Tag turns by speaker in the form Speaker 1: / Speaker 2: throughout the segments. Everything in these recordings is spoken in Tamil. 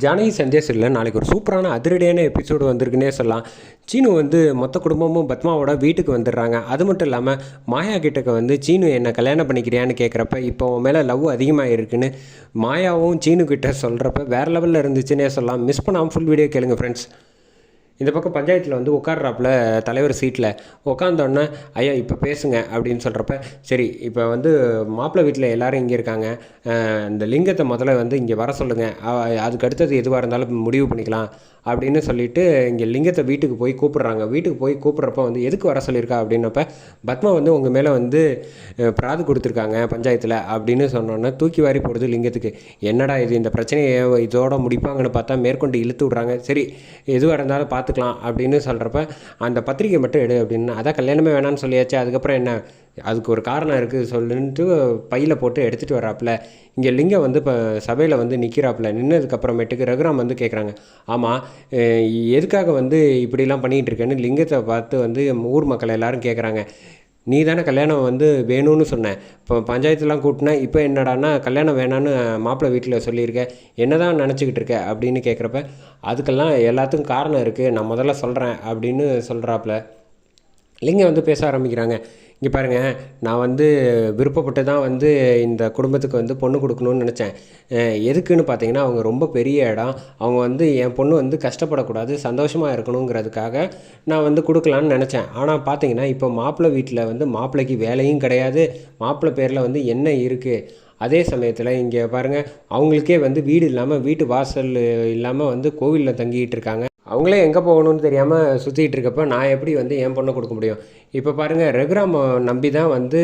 Speaker 1: ஜானகி இல்லை நாளைக்கு ஒரு சூப்பரான அதிரடியான எபிசோடு வந்திருக்குன்னே சொல்லலாம். சீனு வந்து மொத்த குடும்பமும் பத்மாவோட வீட்டுக்கு வந்துடுறாங்க. அது மட்டும் இல்லாமல் மாயா கிட்டக்க வந்து சீனு என்னை கல்யாணம் பண்ணிக்கிறியான்னு கேட்குறப்ப இப்போ உன் மேலே லவ் அதிகமாக இருக்குன்னு மாயாவும் சீனு கிட்ட சொல்கிறப்ப வேறு லெவலில் இருந்துச்சுன்னே சொல்லலாம். மிஸ் பண்ணாமல் ஃபுல் வீடியோ கேளுங்க ஃப்ரெண்ட்ஸ் இந்த பக்கம் பஞ்சாயத்தில் வந்து உட்கார்றாப்புல தலைவர் சீட்டில் உட்காந்தோடனே ஐயா இப்போ பேசுங்க அப்படின்னு சொல்கிறப்ப சரி இப்போ வந்து மாப்பிள்ளை வீட்டில் எல்லோரும் இங்கே இருக்காங்க. இந்த லிங்கத்தை முதல்ல வந்து இங்கே வர சொல்லுங்கள் அதுக்கு அடுத்தது எதுவாக இருந்தாலும் முடிவு பண்ணிக்கலாம் அப்படின்னு சொல்லிட்டு இங்கே லிங்கத்தை வீட்டுக்கு போய் கூப்பிட்றாங்க. வீட்டுக்கு போய் கூப்பிட்றப்ப வந்து எதுக்கு வர சொல்லியிருக்கா? அப்படின்னப்ப பத்மா வந்து உங்கள் மேலே வந்து பிராது கொடுத்துருக்காங்க பஞ்சாயத்தில் அப்படின்னு சொன்னோன்னே தூக்கி வாரி போடுது லிங்கத்துக்கு. என்னடா இது இந்த பிரச்சனையை இதோட முடிப்பாங்கன்னு பார்த்தா மேற்கொண்டு இழுத்து விட்றாங்க. சரி எதுவாக இருந்தாலும் பார்த்து பார்த்துக்கலாம் அப்படின்னு சொல்கிறப்ப அந்த பத்திரிக்கை மட்டும் எடு அப்படின்னு. அதான் கல்யாணமே வேணான்னு சொல்லியாச்சு. அதுக்கப்புறம் என்ன? அதுக்கு ஒரு காரணம் இருக்குது சொல்லுன்ட்டு பையில் போட்டு எடுத்துகிட்டு வராப்புல இங்கே லிங்கம் வந்து இப்போ சபையில் வந்து நிற்கிறாப்புல நின்னதுக்கப்புறமேட்டுக்கு ரகுராம் வந்து கேட்குறாங்க ஆமாம் எதுக்காக வந்து இப்படிலாம் பண்ணிகிட்டு இருக்கேன்னு லிங்கத்தை பார்த்து வந்து ஊர் மக்கள் எல்லோரும் கேட்குறாங்க நீ தானே கல்யாணம் வந்து வேணும்னு சொன்னேன் இப்போ பஞ்சாயத்துலாம் கூட்டினேன் இப்போ என்னடான்னா கல்யாணம் வேணான்னு மாப்பிள்ளை வீட்டில் சொல்லியிருக்கேன் என்ன தான் நினச்சிக்கிட்டு இருக்க அப்படின்னு கேட்குறப்ப அதுக்கெல்லாம் எல்லாத்துக்கும் காரணம் இருக்குது நான் முதல்ல சொல்கிறேன் அப்படின்னு சொல்கிறாப்புல லிங்கம் வந்து பேச ஆரம்பிக்கிறாங்க. இங்கே பாருங்கள் நான் வந்து விருப்பப்பட்டு தான் வந்து இந்த குடும்பத்துக்கு வந்து பொண்ணு கொடுக்கணும்னு நினச்சேன். எதுக்குன்னு பார்த்தீங்கன்னா அவங்க ரொம்ப பெரிய இடம். அவங்க வந்து என் பொண்ணு வந்து கஷ்டப்படக்கூடாது சந்தோஷமாக இருக்கணுங்கிறதுக்காக நான் வந்து கொடுக்கலான்னு நினச்சேன். ஆனால் பார்த்தீங்கன்னா இப்போ மாப்பிள்ளை வீட்டில் வந்து மாப்பிள்ளைக்கு வேலையும் கிடையாது. மாப்பிள்ளை பேரில் வந்து என்ன இருக்குது அதே சமயத்தில் இங்கே பாருங்கள் அவங்களுக்கே வந்து வீடு இல்லாமல் வீட்டு வாசல் இல்லாமல் வந்து கோவிலில் தங்கிட்டு இருக்காங்க. அவங்களே எங்கே போகணும்னு தெரியாமல் சுற்றிக்கிட்டு இருக்கப்ப நான் எப்படி வந்து என் பொண்ணை கொடுக்க முடியும்? இப்போ பாருங்கள் ரகுராம் நம்பி தான் வந்து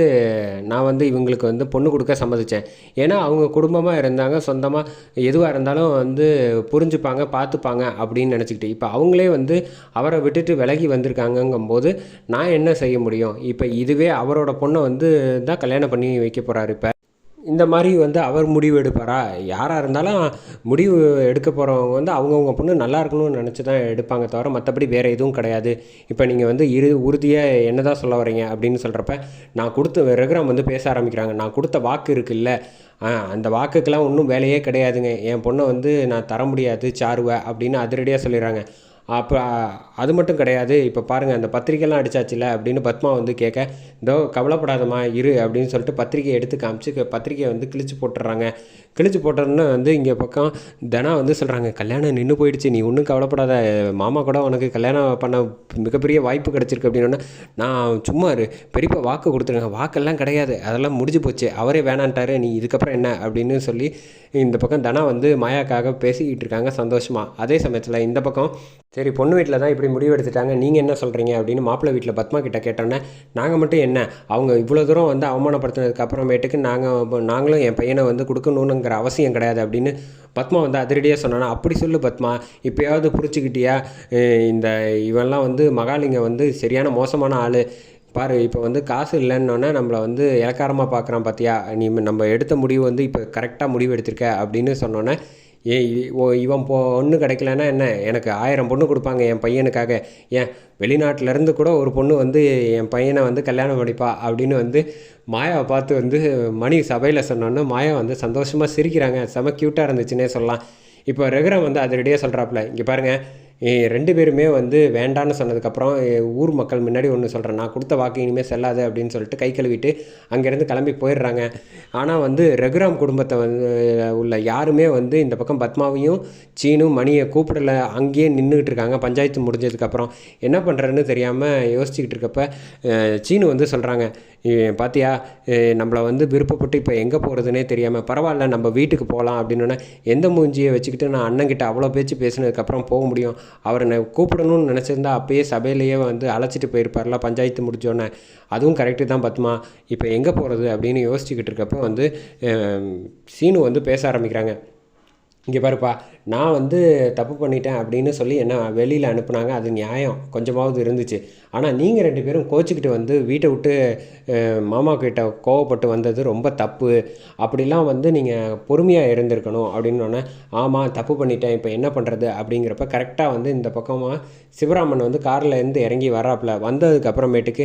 Speaker 1: நான் வந்து இவங்களுக்கு வந்து பொண்ணு கொடுக்க சம்மதிச்சேன். ஏன்னா அவங்க குடும்பமாக இருந்தாங்க சொந்தமாக எதுவாக இருந்தாலும் வந்து புரிஞ்சுப்பாங்க பார்த்துப்பாங்க அப்படின்னு நினச்சிக்கிட்டு. இப்போ அவங்களே வந்து அவரை விட்டுட்டு விலகி வந்திருக்காங்கங்கும்போது நான் என்ன செய்ய முடியும்? இப்போ இதுவே அவரோட பொண்ணை வந்து தான் கல்யாணம் பண்ணி வைக்க போகிறாரு இப்போ. இந்த மாதிரி வந்து அவர் முடிவு எடுப்பாரா? யாராக இருந்தாலும் முடிவு எடுக்க போகிறவங்க வந்து அவங்கவுங்க பொண்ணு நல்லா இருக்கணும்னு நினச்சி தான் எடுப்பாங்க தவிர மற்றபடி வேறு எதுவும் கிடையாது. இப்போ நீங்கள் வந்து இரு உறுதியாக என்ன தான் சொல்ல வரீங்க அப்படின்னு சொல்கிறப்ப நான் கொடுத்த ரகுராம் வந்து பேச ஆரம்பிக்கிறாங்க. நான் கொடுத்த வாக்கு இருக்குல்ல. அந்த வாக்குக்கெலாம் ஒன்றும் வேலையே கிடையாதுங்க. என் பொண்ணை வந்து நான் தர முடியாது சாருவை அப்படின்னு அதிரடியாக சொல்லிடுறாங்க. அப்போ அது மட்டும் கிடையாது. இப்போ பாருங்கள் அந்த பத்திரிக்கைலாம் அடித்தாச்சுல அப்படின்னு பத்மா வந்து கேட்க இதோ கவலைப்படாதம்மா இரு அப்படின்னு சொல்லிட்டு பத்திரிக்கையை எடுத்து காமிச்சு க- பத்திரிக்கையை வந்து கிழிச்சு போட்டுடுறாங்க. கிழிச்சு போட்டோன்னே வந்து இங்கே பக்கம் தனா வந்து சொல்கிறாங்க கல்யாணம் நின்று போயிடுச்சு நீ ஒன்றும் கவலைப்படாத. மாமா கூட உனக்கு கல்யாணம் பண்ண மிகப்பெரிய வாய்ப்பு கிடச்சிருக்கு அப்படின்னோடனே நான் சும்மா இரு பெரியப்பா வாக்கு கொடுத்துருங்க வாக்கெல்லாம் கிடையாது. அதெல்லாம் முடிஞ்சு போச்சு. அவரே வேணான்ட்டாரு. நீ இதுக்கப்புறம் என்ன? அப்படின்னு சொல்லி இந்த பக்கம் தனா வந்து மாயாக்காக பேசிக்கிட்டு இருக்காங்க சந்தோஷமாக அதே சமயத்தில் இந்த பக்கம் சரி பொண்ணு வீட்டில் தான் இப்படி முடிவு எடுத்துட்டாங்க நீங்கள் என்ன சொல்கிறீங்க அப்படின்னு மாப்பிள்ளை வீட்டில் பத்மா கிட்ட கேட்டோன்னே நாங்கள் மட்டும் என்ன? அவங்க இவ்வளோ தூரம் வந்து அவமானப்படுத்தினதுக்கு அப்புறமேட்டுக்கு நாங்கள் நாங்களும் என் பையனை வந்து கொடுக்கணுங்கிற அவசியம் கிடையாது. அப்படின்னு பத்மா வந்து அதிரடியாக சொன்னானா அப்படி சொல்லு பத்மா. இப்போயாவது புரிச்சுக்கிட்டியா இந்த இவன்லாம் வந்து மகாலிங்கம் வந்து சரியான மோசமான ஆள். பாரு இப்போ வந்து காசு இல்லைன்னொன்னே நம்மளை வந்து இலக்காரமாக பார்க்குறான் பார்த்தியா நீ நம்ம எடுத்த முடிவு வந்து இப்போ கரெக்டாக முடிவு எடுத்திருக்க. அப்படின்னு சொன்னோன்னே ஏ ஓ இவன் பொண்ணு கிடைக்கலன்னா என்ன? எனக்கு ஆயிரம் பொண்ணு கொடுப்பாங்க என் பையனுக்காக. ஏன் வெளிநாட்டிலேருந்து கூட ஒரு பொண்ணு வந்து என் பையனை வந்து கல்யாணம் பண்ணிப்பா அப்படின்னு வந்து மாயாவை பார்த்து வந்து மணி சபையில் சொன்னோன்னே மாயா வந்து சந்தோஷமாக சிரிக்கிறாங்க. செம க்யூட்டாக இருந்துச்சுன்னே சொல்லலாம். இப்போ ரகுராம் வந்து அதிரடியாக சொல்கிறாப்புல இங்கே பாருங்கள் ரெண்டு பேருமே வந்து வேண்டான்னு சொன்னதுக்கப்புறம் ஊர் மக்கள் முன்னாடி ஒன்று சொல்கிறேன் நான் கொடுத்த வாக்கு இனிமேல் செல்லாது அப்படின்னு சொல்லிட்டு கை கழுவிட்டு அங்கேருந்து கிளம்பி போயிடுறாங்க. ஆனால் வந்து ரகுராம் குடும்பத்தை வந்து உள்ள யாருமே வந்து இந்த பக்கம் பத்மாவையும் சீனும் மணியை கூப்பிடல. அங்கேயே நின்றுக்கிட்டு இருக்காங்க. பஞ்சாயத்து முடிஞ்சதுக்கப்புறம் என்ன பண்ணுறதுன்னு தெரியாமல் யோசிச்சுக்கிட்டு இருக்கப்ப சீனு வந்து சொல்கிறாங்க பாத்தியா நம்மளை வந்து விருப்பப்பட்டு இப்போ எங்கே போகிறதுனே தெரியாமல் பரவாயில்ல நம்ம வீட்டுக்கு போகலாம் அப்படின்னோடனே எந்த மூஞ்சியை வச்சுக்கிட்டு நான் அண்ணங்கிட்ட அவ்வளோ பேச்சு பேசினதுக்கப்புறம் போக முடியும். அவரை கூப்பிடணும்னு நினச்சிருந்தா அப்பயே சபையிலேயே வந்து அழைச்சிட்டு போயிருப்பார்ல பஞ்சாயத்து முடிஞ்சோன்னே அதுவும் கரெக்டு தான் பத்துமா இப்போ எங்கே போகிறது அப்படின்னு யோசிச்சுக்கிட்டு இருக்கப்போ வந்து சீனு வந்து பேச ஆரம்பிக்கிறாங்க. இங்கே பாருப்பா நான் வந்து தப்பு பண்ணிட்டேன் அப்படின்னு சொல்லி என்ன வெளியில் அனுப்புனாங்க அது நியாயம். கொஞ்சமாவது இருந்துச்சு. ஆனால் நீங்கள் ரெண்டு பேரும் கோச்சிக்கிட்டு வந்து வீட்டை விட்டு மாமா கிட்ட கோவப்பட்டு வந்தது ரொம்ப தப்பு. அப்படிலாம் வந்து நீங்கள் பொறுமையாக இருந்திருக்கணும் அப்படின்னு ஆமாம் தப்பு பண்ணிட்டேன் இப்போ என்ன பண்ணுறது அப்படிங்கிறப்ப கரெக்டாக வந்து இந்த பக்கமாக சிவராமன் வந்து காரில் இருந்து இறங்கி வர்றாப்புல. வந்ததுக்கப்புறமேட்டுக்கு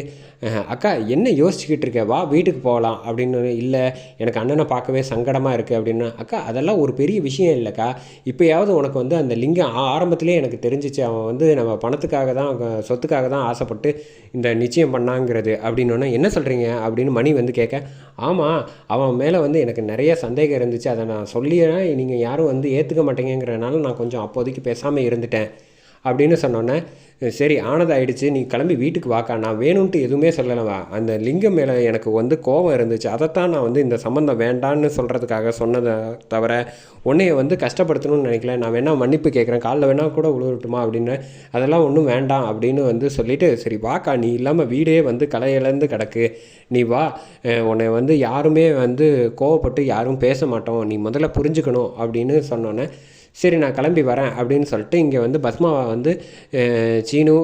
Speaker 1: அக்கா என்ன யோசிச்சுக்கிட்டு இருக்க? வா வீட்டுக்கு போகலாம் அப்படின்னு இல்லை எனக்கு அண்ணனை பார்க்கவே சங்கடமாக இருக்குது அப்படின்னு அக்கா அதெல்லாம் ஒரு பெரிய விஷயம் இல்லை. இல்லைக்கா இப்போயாவது உனக்கு வந்து அந்த லிங்கம் ஆ- ஆரம்பத்திலே எனக்கு தெரிஞ்சிச்சு. அவன் வந்து நம்ம பணத்துக்காக தான் சொத்துக்காக தான் ஆசைப்பட்டு இந்த நிச்சயம் பண்ணாங்கிறது அப்படின்னோன்னே என்ன சொல்கிறீங்க அப்படின்னு மணி வந்து கேட்க ஆமாம் அவன் மேலே வந்து எனக்கு நிறைய சந்தேகம் இருந்துச்சு. அதை நான் சொல்லியே நீங்கள் யாரும் வந்து ஏற்றுக்க மாட்டேங்கிறனால நான் கொஞ்சம் அப்போதைக்கு பேசாமல் இருந்துட்டேன். அப்படின்னு சொன்னோன்னே சரி ஆனது நீ கிளம்பி வீட்டுக்கு வாக்கா. நான் வேணும்ன்ட்டு எதுவுமே சொல்லலவா அந்த லிங்கம் மேலே எனக்கு வந்து கோபம் இருந்துச்சு. அதைத்தான் நான் வந்து இந்த சம்மந்தம் வேண்டான்னு சொல்கிறதுக்காக சொன்னதை தவிர உன்னைய வந்து கஷ்டப்படுத்தணும்னு நினைக்கல. நான் வேணால் மன்னிப்பு கேட்குறேன் காலைல வேணால் கூட உழுவட்டுமா அப்படின்னு. அதெல்லாம் ஒன்றும் வேண்டாம் அப்படின்னு வந்து சொல்லிவிட்டு சரி வாக்கா. நீ இல்லாமல் வீடே வந்து கலையிலேருந்து கிடக்கு. நீ வா. உன்னை வந்து யாருமே வந்து கோவப்பட்டு யாரும் பேச மாட்டோம். நீ முதல்ல புரிஞ்சுக்கணும் அப்படின்னு சொன்னோன்னே சரி நான் கிளம்பி வரேன் அப்படின்னு சொல்லிட்டு இங்கே வந்து பத்மாவை வந்து சீனு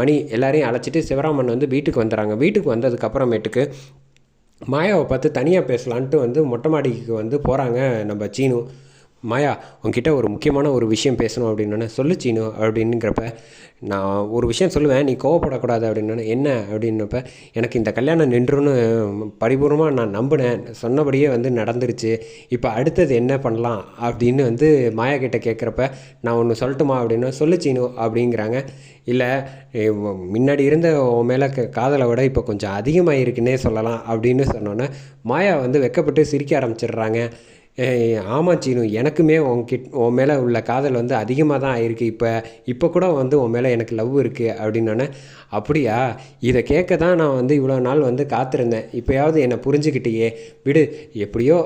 Speaker 1: மணி எல்லாரையும் அழைச்சிட்டு சிவராமன் வந்து வீட்டுக்கு வந்துடுறாங்க. வீட்டுக்கு வந்ததுக்கப்புறமேட்டுக்கு மாயாவை பார்த்து தனியாக பேசலான்ட்டு வந்து மொட்டை மாடிக்கு வந்து போகிறாங்க நம்ம சீனு. மாயா உன்கிட்ட ஒரு முக்கியமான ஒரு விஷயம் பேசணும் அப்படின்னோடனே சொல்லு சீனு அப்படின்னுங்கிறப்ப நான் ஒரு விஷயம் சொல்லுவேன் நீ கோவப்படக்கூடாது அப்படின்னோடனே என்ன அப்படின்னப்ப எனக்கு இந்த கல்யாணம் நின்றுன்னு பரிபூர்ணமாக நான் நம்பினேன். சொன்னபடியே வந்து நடந்துருச்சு. இப்போ அடுத்தது என்ன பண்ணலாம் அப்படின்னு வந்து மாயா கிட்டே கேட்குறப்ப நான் ஒன்று சொல்லட்டுமா அப்படின்னு சொல்லு சீனு அப்படிங்கிறாங்க. இல்லை முன்னாடி இருந்த உன் மேலே க காதலை விட இப்போ கொஞ்சம் அதிகமாக இருக்குன்னே சொல்லலாம் அப்படின்னு சொன்னோன்னே மாயா வந்து வெக்கப்பட்டு சிரிக்க ஆரம்பிச்சிடுறாங்க. ஏய், ஆமா சீனு. எனக்குமே உன்கிட் உன் மேலே உள்ள காதல் வந்து அதிகமாக தான் ஆயிருக்கு. இப்போ இப்போ கூட வந்து உன் மேலே எனக்கு லவ் இருக்குது அப்படின்னோடனே அப்படியா? இதை கேட்க தான் நான் வந்து இவ்வளோ நாள் வந்து காத்திருந்தேன். இப்போயாவது என்னை புரிஞ்சுக்கிட்டியே. விடு. எப்படியோ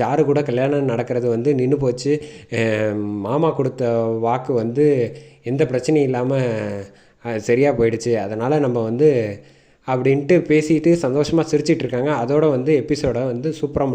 Speaker 1: சாரு கூட கல்யாணம் நடக்கிறது வந்து நின்று போச்சு. மாமா கொடுத்த வாக்கு வந்து எந்த பிரச்சனையும் இல்லாமல் சரியாக போயிடுச்சு. அதனால் நம்ம வந்து அப்படின்ட்டு பேசிட்டு சந்தோஷமாக சிரிச்சிட்ருக்காங்க அதோட வந்து எபிசோட வந்து சூப்பராக